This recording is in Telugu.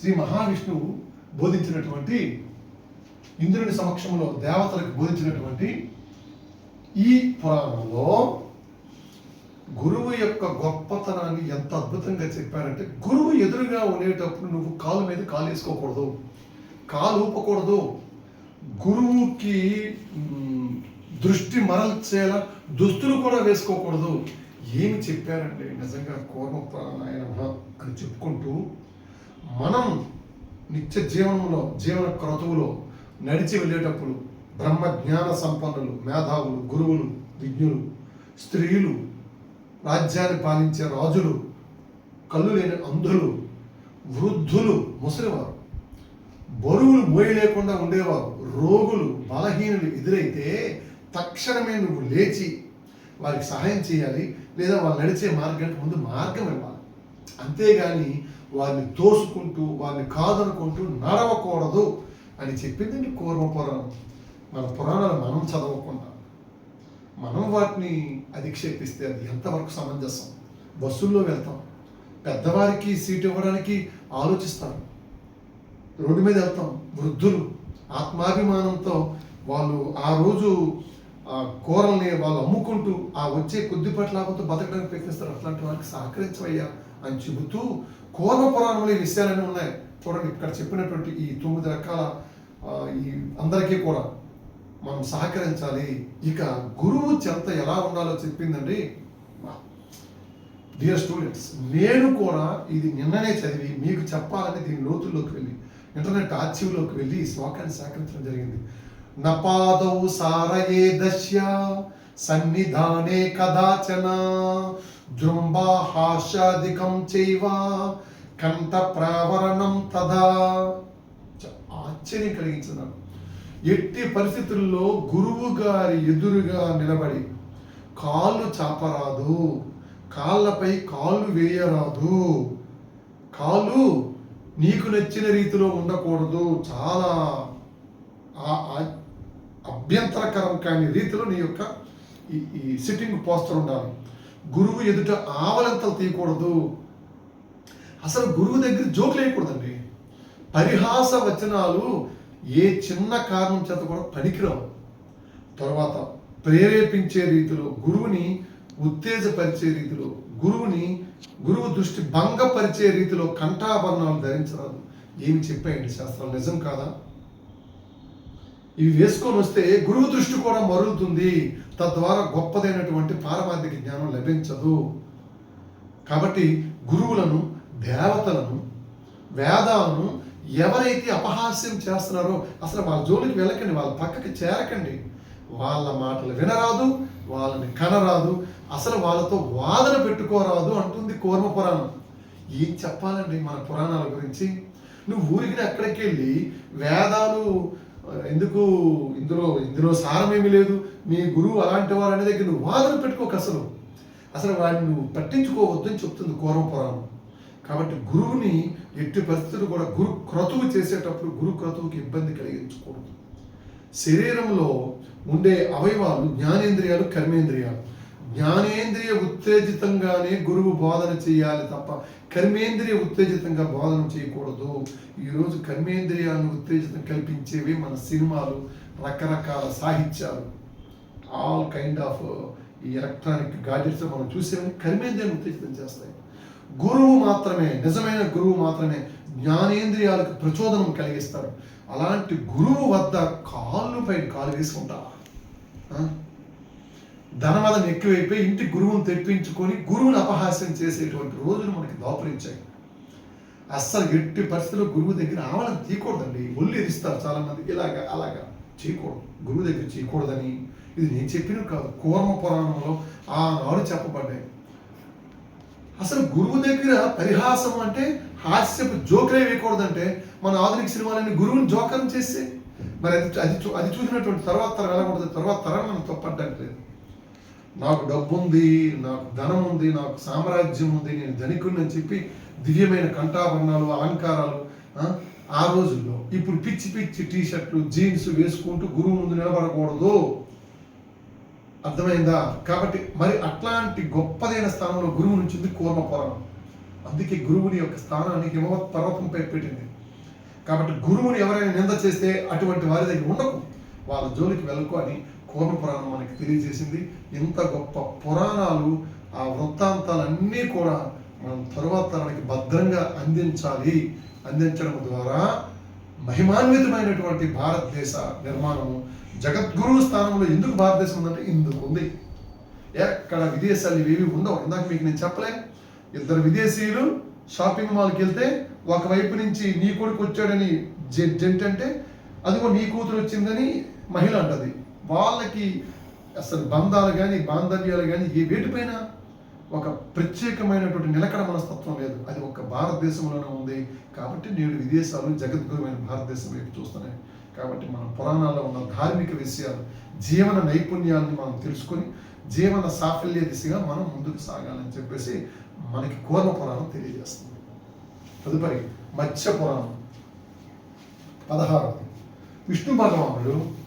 శ్రీ మహావిష్ణువు బోధించినటువంటి ఇంద్రుని సమక్షంలో దేవతలకు బోధించినటువంటి ఈ పురాణంలో గురువు యొక్క గొప్పతనాన్ని ఎంత అద్భుతంగా చెప్పారంటే గురువు ఎదురుగా ఉండేటప్పుడు నువ్వు కాలు మీద కాలు వేసుకోకూడదు. కాలు ఊపకూడదు. గురువుకి దృష్టి మరల్చేలా దుస్తులు కూడా వేసుకోకూడదు. ఏమి చెప్పారంటే నిజంగా కూర్మప్రాణాయన అని చెప్పుకుంటూ మనం నిత్య జీవనంలో జీవన క్రతువులో నడిచి వెళ్ళేటప్పుడు బ్రహ్మ జ్ఞాన సంపన్నులు మేధావులు గురువులు విజ్ఞులు స్త్రీలు రాజ్యాన్ని పాలించే రాజులు కళ్ళు లేని అంధులు వృద్ధులు ముసలివారు బరువులు మోయలేకుండా ఉండేవారు రోగులు బలహీనులు ఎదురైతే తక్షణమే నువ్వు లేచి వారికి సహాయం చేయాలి లేదా వాళ్ళు నడిచే మార్గానికి ముందు మార్గం ఇవ్వాలి. అంతేగాని వారిని తోసుకుంటూ వారిని కాదనుకుంటూ నడవకూడదు అని చెప్పిందండి కూర్మ పురాణం మన పురాణాలు మనం చదవకుండా. మనం వాటిని అధిక్షేపిస్తే అది ఎంతవరకు సమంజసం? బస్సుల్లో వెళ్తాం. పెద్దవారికి సీట్ ఇవ్వడానికి ఆలోచిస్తారు. రోడ్డు మీద వెళ్తాం. వృద్ధులు ఆత్మాభిమానంతో వాళ్ళు ఆ రోజు ఆ కూరల్ని వాళ్ళు అమ్ముకుంటూ ఆ వచ్చే కొద్దిపాటి లాభంతో బతకడానికి ప్రయత్నిస్తారు. అట్లాంటి వారికి సహకరించవయ్యా. అని చెబుతూ కోర్మ పురాణంలో ఈ విషయాలన్నీ ఉన్నాయి. చూడండి ఇక్కడ చెప్పినటువంటి ఈ తొమ్మిది రకాల ఈ అందరికీ కూడా మనం సహకరించాలి. ఇక గురువు చెంత ఎలా ఉండాలో చెప్పిందండి డియర్ స్టూడెంట్స్ నేను కూడా ఇది నిన్ననే చదివి మీకు చెప్పాలని దీని లోతుల్లోకి వెళ్ళి ఇంటర్నెట్ ఆర్చివ్లోకి వెళ్ళి ఈ శ్లోకాన్ని సేకరించడం జరిగింది. నపాదౌ సారయే దశ్య సన్నిధానే కదాచన జృంభాహాస్యాదికం చైవ కంఠ ప్రావరణం తదా. ఆశ్చర్యం కలిగించింది ఎట్టి పరిస్థితుల్లో గురువు గారి ఎదురుగా నిలబడి కాళ్ళు చాపరాదు కాళ్ళపై కాళ్ళు వేయరాదు. కాళ్ళు నీకు నచ్చిన రీతిలో ఉండకూడదు. చాలా ఆ- అభ్యంతరకరం కాని రీతిలో నీ యొక్క ఈ ఈ సిట్టింగ్ పోస్టర్ ఉండాలి. గురువు ఎదుట ఆవలంతలు తీయకూడదు. అసలు గురువు దగ్గర జోకులు వేయకూడదండి. పరిహాస వచనాలు ఏ చిన్న కారణం చేత కూడా పనికిరావు. తర్వాత ప్రేరేపించే రీతిలో గురువుని ఉత్తేజపరిచే రీతిలో గురువుని గురువు దృష్టి భంగపరిచే రీతిలో కంఠాభరణాలు ధరించరాదు. ఏమి చెప్పాయండి శాస్త్రాలు? నిజం కాదా? ఇవి వేసుకొని వస్తే గురువు దృష్టి కూడా మరుగుతుంది తద్వారా గొప్పదైనటువంటి పారమార్థిక జ్ఞానం లభించదు. కాబట్టి గురువులను దేవతలను వేదాలను ఎవరైతే అపహాస్యం చేస్తున్నారో అసలు వాళ్ళ జోలికి వెళ్ళకండి వాళ్ళ పక్కకి చేరకండి. వాళ్ళ మాటలు వినరాదు వాళ్ళని కనరాదు అసలు వాళ్ళతో వాదన పెట్టుకోరాదు అంటుంది కూర్మ పురాణం. ఏం చెప్పాలండి మన పురాణాల గురించి? నువ్వు ఊరికి అక్కడికి వెళ్ళి వేదాలు ఎందుకు ఇందులో ఇందులో సారమేమి లేదు? మీ గురువు అలాంటి వారు అనే దగ్గర నువ్వు వాదన పెట్టుకోక అసలు. అసలు వాడిని నువ్వు పట్టించుకోవద్దని చెప్తుంది కోరం పురాణం. కాబట్టి గురువుని ఎట్టి పరిస్థితులు కూడా గురు క్రతువు చేసేటప్పుడు గురు క్రతువుకి ఇబ్బంది కలిగించకూడదు. శరీరంలో ఉండే అవయవాలు జ్ఞానేంద్రియాలు కర్మేంద్రియాలు. జ్ఞానేంద్రియ ఉత్తేజితంగానే గురువు బోధన చేయాలి తప్ప కర్మేంద్రియ ఉత్తేజితంగా బోధన చేయకూడదు. ఈరోజు కర్మేంద్రియాలను ఉత్తేజితం కల్పించేవి మన సినిమాలు రకరకాల సాహిత్యాలు. ఆల్ కైండ్ ఆఫ్ ఈ ఎలక్ట్రానిక్ గాడ్జెట్స్ మనం చూసేవని కర్మేంద్రియాన్ని ఉత్తేజితం చేస్తాయి. గురువు మాత్రమే నిజమైన గురువు మాత్రమే జ్ఞానేంద్రియాలకు ప్రచోదనం కలిగిస్తారు. అలాంటి గురువు వద్ద కాళ్ళు పైన కాలు వేసుకుంటా. ధనవాదం ఎక్కువైపోయి ఇంటి గురువును తెప్పించుకొని గురువుని అపహాస్యం చేసేటువంటి రోజులు మనకి దాపురించాయి అస్సలు ఎట్టి పరిస్థితుల్లో గురువు దగ్గర ఆవలను తీయకూడదండి. ఒళ్ళు ఎరిస్తారు చాలా మంది ఇలాగా అలాగా చేయకూడదు. గురువు దగ్గర చేయకూడదని ఇది నేను చెప్పిన కాదు. కూర్మ పురాణంలో ఆనాడు చెప్పబడ్డాయి. అసలు గురువు దగ్గర పరిహాసం అంటే హాస్యపు జోకులే వేయకూడదంటే మన ఆధునిక సినిమాలని గురువుని జోకం చేస్తే. మరి అది అది చూ- అది చూసినటువంటి తర్వాత తరం ఎలా ఉంటుంది తర్వాత తరం మనం తప్పడ్డానికి లేదు. నాకు డబ్బు ఉంది నాకు ధనం ఉంది నాకు సామ్రాజ్యం ఉంది నేను ధనికుడిని అని చెప్పి దివ్యమైన కంఠాభరణాలు అలంకారాలు ఆ, రోజుల్లో ఇప్పుడు పిచ్చి పిచ్చి టీ షర్ట్లు జీన్స్ వేసుకుంటూ గురువు ముందు నిలబడకూడదు. అర్థమైందా? కాబట్టి మరి అట్లాంటి గొప్పదైన స్థానంలో గురువు నుంచి ఉంది కూర్మ పురాణం అందుకే గురువుని యొక్క స్థానాన్ని హిమవత్ పర్వతంపై పెట్టింది. కాబట్టి గురువుని ఎవరైనా నింద చేస్తే అటువంటి వారి దగ్గర ఉండకు. వాళ్ళ జోలికి వెళ్ళకు అని కూర్మ పురాణం మనకి తెలియజేసింది. ఇంత గొప్ప పురాణాలు ఆ వృత్తాంతాలన్నీ కూడా మనం తరువాత తరానికి భద్రంగా అందించాలి. అందించడం ద్వారా మహిమాన్వితమైనటువంటి భారతదేశ నిర్మాణము జగద్గురు స్థానంలో ఎందుకు భారతదేశం ఉందంటే ఇందుకు ఉంది. ఎక్కడ విదేశాలు ఇవేవి ఉండవు. ఇందాక మీకు నేను చెప్పలే ఇద్దరు విదేశీయులు షాపింగ్ మాల్కి వెళ్తే ఒకవైపు నుంచి నీ కొడుకు వచ్చాడని జె- అంటే అదిగో నీ కూతురు వచ్చిందని మహిళ అంటది. వాళ్ళకి అసలు బంధాలు కానీ బాంధవ్యాలు కానీ ఏ వేటిపైన ఒక ప్రత్యేకమైనటువంటి నిలకడ మనస్తత్వం లేదు. అది ఒక్క భారతదేశంలోనే ఉంది. కాబట్టి నేడు విదేశాలు జగద్గురమైన భారతదేశం వైపు చూస్తున్నాయి. కాబట్టి మన పురాణాల్లో ఉన్న ధార్మిక విషయాలు జీవన నైపుణ్యాన్ని మనం తెలుసుకొని జీవన సాఫల్య దిశగా మనం ముందుకు సాగాలని చెప్పేసి మనకి కూర్మ పురాణం తెలియజేస్తుంది. తదుపరి మత్స్య పురాణం. పదహారు విష్ణు భగవానుడు